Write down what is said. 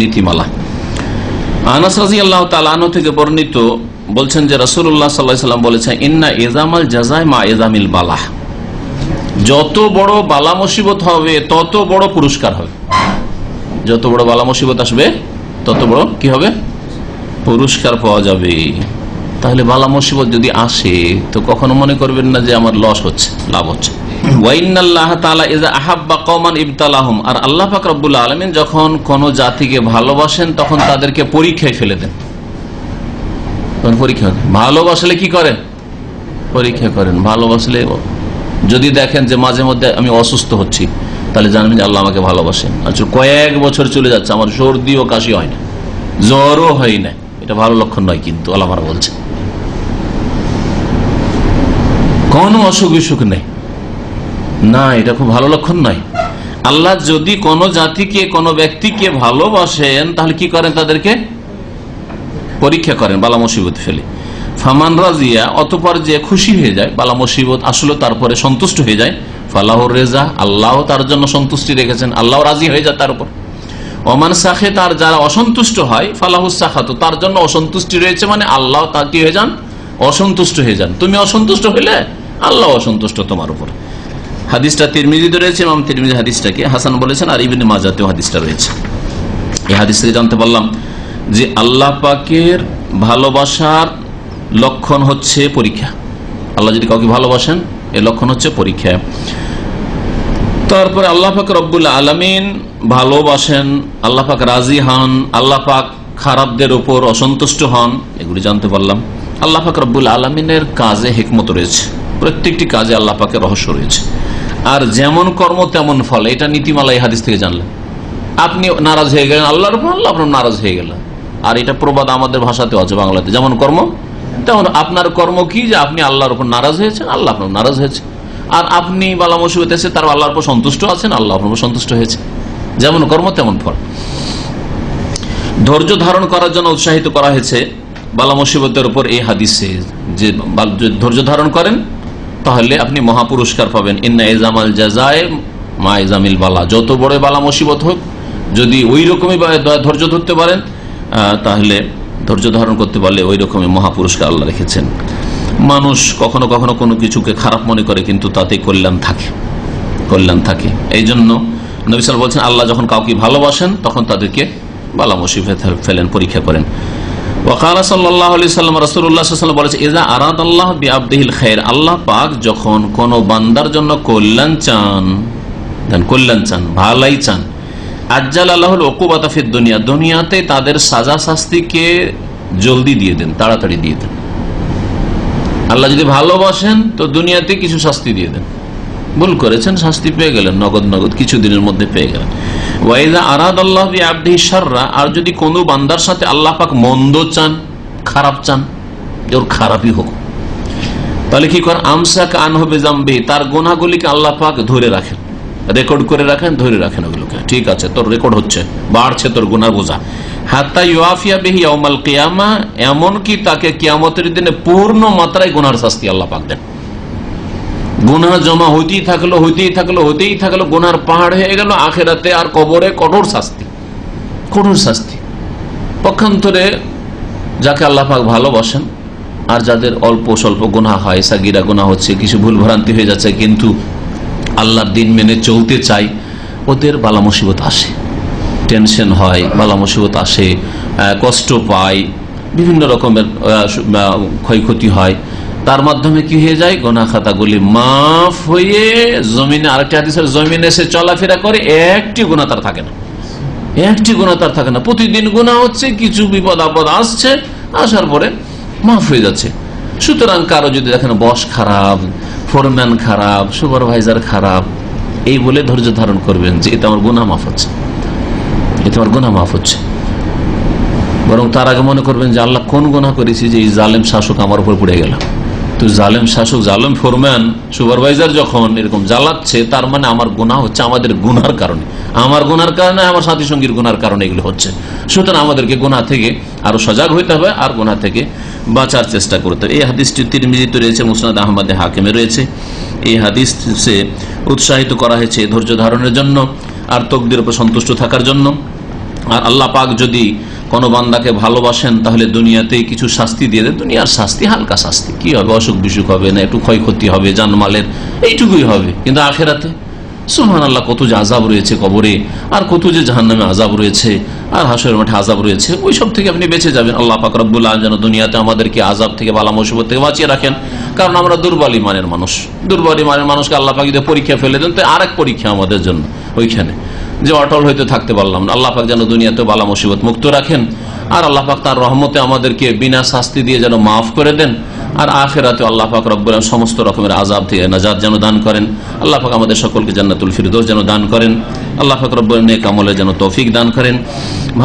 নীতিমালা। আনাস রাজি আল্লাহ তালানো থেকে বর্ণিত বলছেন যে রসুল্লাহ সাল্লাহ সাল্লাম বলেছেন, ইন্না এজামাল জাজায় মা এজামিল বালাহ। যত বড় বালা মুসিবত হবে, তত বড় পুরস্কার হবে। যত বড় বালা মুসিবত আসবে, তত বড় কি হবে? পুরস্কার পাওয়া যাবে। তাহলে বালা মুসিবত যদি আসে, তো কখনো মনে করবেন না যে আমার লস হচ্ছে, লাভ হচ্ছে। আর আল্লাহ আলামিন যখন কোন জাতিকে ভালোবাসেন, তখন তাদেরকে পরীক্ষায় ফেলে দেন। পরীক্ষা ভালোবাসলে কি পরীক্ষা করেন। ভালোবাসলে যদি দেখেন যে মাঝে মধ্যে আমি অসুস্থ হচ্ছি, তাহলে জানবেন আল্লাহ আমাকে ভালোবাসেন। আচ্ছা কয়েক বছর চলে যাচ্ছে, আমার সর্দি ও কাশি হয় না। জ্বরও হয় না। এটা ভালো লক্ষণ নয় কিন্তু, আল্লাহ বলছে। কোনো অসুখ বিসুখ নেই। না, এটা খুব ভালো লক্ষণ নয়। আল্লাহ যদি কোন জাতিকে, কোন ব্যক্তিকে ভালোবাসেন, তাহলে কি করেন তাদেরকে? পরীক্ষা করেন বালা মুসিবত ফেলে। ফামান রাজিয়া, অতপর যে খুশি হয়ে যায়, বালা মুসিবত আসলে, তারপরে সন্তুষ্ট হয়ে যায়। ফালাহর রেজা আল্লাহ তার জন্য সন্তুষ্টি রেখেছেন, আল্লাহ রাজি হয়ে যায় তার উপর। ওমান সাখে তার যারা অসন্তুষ্ট হয় ফালাহুস সাখাতো, তার জন্য অসন্তুষ্টি রয়েছে মানে আল্লাহ তা কি হয়ে যান? অসন্তুষ্ট হয়ে যান। তুমি অসন্তুষ্ট হইলে আল্লাহ অসন্তুষ্ট তোমার উপর। হাদিসটা তিরমিজিতে রয়েছে, ইমাম তিরমিজি হাদিসটাকে হাসান বলেছেন, আর ইবিন মাজাতেও হাদিসটা রয়েছে। এই হাদিস থেকে জানতে পারলাম যে আল্লাহ পাকের ভালোবাসার লক্ষণ হচ্ছে পরীক্ষা। আল্লাহ যদি কাউকে ভালোবাসেন, এর লক্ষণ হচ্ছে পরীক্ষা। তারপরে আল্লাহ পাক রব্বুল আলমিন ভালোবাসেন, আল্লাহ পাক রাজি হন, আল্লাহ পাক খারাপদের উপর অসন্তুষ্ট হন, এগুলি জানতে পারলাম। আল্লাহ পাক রব্বুল আলমিনের কাজে হেকমত রয়েছে। প্রত্যেকটি কাজে আল্লাহ পাকের রহস্য রয়েছে। আর যেমন কর্ম, তেমন ফল। এটা নীতিমালা এই হাদিস থেকে জানলেন। আপনি নারাজ হয়ে গেলেন আল্লাহর উপর, আল্লাহ আপনার নারাজ হয়ে গেলেন। আর এটা প্রবাদ আমাদের ভাষাতে আছে বাংলাতে। যেমন কর্ম, তেমন আপনার কর্ম কি যে আপনি আল্লাহর উপর নারাজ হয়েছেন, আল্লাহ আপনার নারাজ হয়েছে। আর আপনি বালা মুসিবত এসে তার আল্লাহর উপর সন্তুষ্ট আছেন, আল্লাহ আপনার উপর সন্তুষ্ট হয়েছে। যেমন কর্ম, তেমন ফল। ধৈর্য ধারণ করার জন্য উৎসাহিত করা হয়েছে বালা মুসিবতের উপর এই হাদিসে। যে ধৈর্য ধারণ করেন তাহলে আপনি মহাপুরস্কার পাবেন। ইন্না এজামাল জাজায় মা এজামিল বালা। যত বড় বালা মুসিবত হোক, যদি ওই রকমই ধৈর্য ধরতে পারেন তাহলে ধৈর্য ধারণ করতে পারলে ওই রকমই মহাপুরস্কার আল্লাহ রেখেছেন। মানুষ কখনো কখনো কোনো কিছুকে খারাপ মনে করে, কিন্তু তাতে কল্যাণ থাকে। কল্যাণ থাকে। এই জন্য নবিসাল বলছেন, আল্লাহ যখন কাউকে ভালোবাসেন, তখন তাদেরকে বালা মুসিবত ফেলেন, পরীক্ষা করেন। আলি আল্লাহ আল্লাহ যখন বান্দার জন্য কল্যাণ চান কল্যাণ চান, ভালাই চান আজ্জাল দুনিয়া, দুনিয়াতে তাদের সাজা শাস্তিকে জলদি দিয়ে দেন, তাড়াতাড়ি দিয়ে দেন। আল্লাহ যদি ভালোবাসেন, তো দুনিয়াতে কিছু শাস্তি দিয়ে দেন। ভুল করেছেন, শাস্তি পেয়ে গেলেন, নগদ নগদ কিছু দিনের মধ্যে পেয়ে গেলেন। ওয়াইদা আরাদ আল্লাহ আব্দি সাররা আর যদি কোনো বান্দার সাথে আল্লাহ পাক মন্দ চান, খারাপ চান ওর খারাপই হোক। তাহলে কি করেন? আমসাক আন হবে জাম্বে তার গোনাগুলিকে আল্লাহ পাক ধরে রাখেন। রেকর্ড করে রাখেন, ধরে রাখেন ওগুলোকে। ঠিক আছে, তোর রেকর্ড হচ্ছে, বাড়ছে তোর গুনার বোঝা। হাত্তা ইউআফিয়া বেহি অমাল কেয়ামা, এমনকি তাকে কিয়ামতের দিনে পূর্ণ মাত্রায় গুনার শাস্তি আল্লাহ পাক দেন। গুনা জমা হইতেই থাকল হইতেই থাকল হইতেই থাকল গুনার পাহাড় হয়ে গেল, আখেরাতে আর কবরে কঠোর শাস্তি কঠোর শাস্তি। পক্ষান্তরে যাকে আল্লাহ পাক ভালোবাসেন, আর যাদের অল্প স্বল্প গুণা হয়, সাগিরা গুণা হচ্ছে, কিছু ভুল ভ্রান্তি হয়ে যাচ্ছে, কিন্তু আল্লাহর দিন মেনে চলতে চাই, ওদের বালা মুসিবত আসে। টেনশন হয়, বালা মুসিবত আসে কষ্ট পায়, বিভিন্ন রকমের ক্ষয়ক্ষতি হয় তার মাধ্যমে কি হয়ে যায়? গোনা খাতাগুলি মাফ হয়ে জমিনে আরেকটি হাদিসের জমিনে এসে চলাফেরা করে, একটি গুণা তার থাকে না। একটি গুণা তার থাকে না। প্রতিদিন গুণা হচ্ছে, কিছু বিপদ আপদ আসছে, আসার পরে মাফ হয়ে যাচ্ছে। সুতরাং কারও যদি দেখেন বস খারাপ, ফোরম্যান খারাপ, সুপারভাইজার খারাপ, এই বলে ধৈর্য ধারণ করবেন যে এটা আমার গুণা মাফ হচ্ছে। এটা আমার গুণা মাফ হচ্ছে। বরং তার আগে মনে করবেন যে, আল্লাহ কোন গুণা করেছি যে এই জালেম শাসক আমার উপর পড়ে গেল? তো জালেম শাসক, জালেম ফোরম্যান, সুপারভাইজার যখন এরকম জ্বালাচ্ছে, তার মানে আমার গুণা হচ্ছে আমাদের গুনার কারণে। আমার গুনার কারণে, আমার সাথী সঙ্গীর গুনার কারণে এগুলো হচ্ছে। সুতরাং আমাদেরকে গুণা থেকে আরও সজাগ হইতে হবে আর গুণা থেকে বাঁচার চেষ্টা করতে হবে। এই হাদিসটি তিরমিজিত রয়েছে, মুসনাদ আহমদে হাকিমে রয়েছে। এই হাদিস উৎসাহিত করা হয়েছে ধৈর্য ধারণের জন্য আর তকদের উপর সন্তুষ্ট থাকার জন্য। আর আল্লাহ পাক যদি কোনো বান্দাকে ভালোবাসেন, তাহলে দুনিয়াতে কিছু শাস্তি দিয়ে দেন। দুনিয়ার শাস্তি, হালকা শাস্তি। কি হবে? অসুখ বিসুখ হবে না, একটু ক্ষয়ক্ষতি হবে, জানমালের, এইটুকুই হবে। কিন্তু আখেরাতে? সুহান আল্লাহ কত যে আজাব রয়েছে কবরে, আর কত যে জাহান নামে আজাব রয়েছে, আর হাসরের মাঠে আজাব রয়েছে ওই সব থেকে আপনি বেঁচে যাবেন। আল্লাহ পাক রব্বুল্লাহ যেন দুনিয়াতে আমাদেরকে আজাব থেকে বালা মুসিবত থেকে বাঁচিয়ে রাখেন। কারণ আমরা দুর্বল ইমানের মানুষ। দুর্বল ইমানের মানুষকে আল্লাহ পাক যদি পরীক্ষা ফেলে দেন, তো আরেক পরীক্ষা আমাদের জন্য, ওইখানে। যে অটল হইতে থাকতে পারলাম না। আল্লাহ পাক যেন দুনিয়াতে বালা মুসিবত মুক্ত রাখেন। আর আল্লাহ পাক তার রহমতে আমাদেরকে বিনা শাস্তি দিয়ে যেন মাফ করে দেন। আর আখেরাতে আল্লাহ পাক রব্বুল সমস্ত রকমের আজাব থেকে নাজাদ যেন দান করেন। আল্লাহ পাক আমাদের সকলকে জান্নাতুল ফিরদোস যেন দান করেন। আল্লাহ পাক রব্বুল নেক আমলে যেন তৌফিক দান করেন।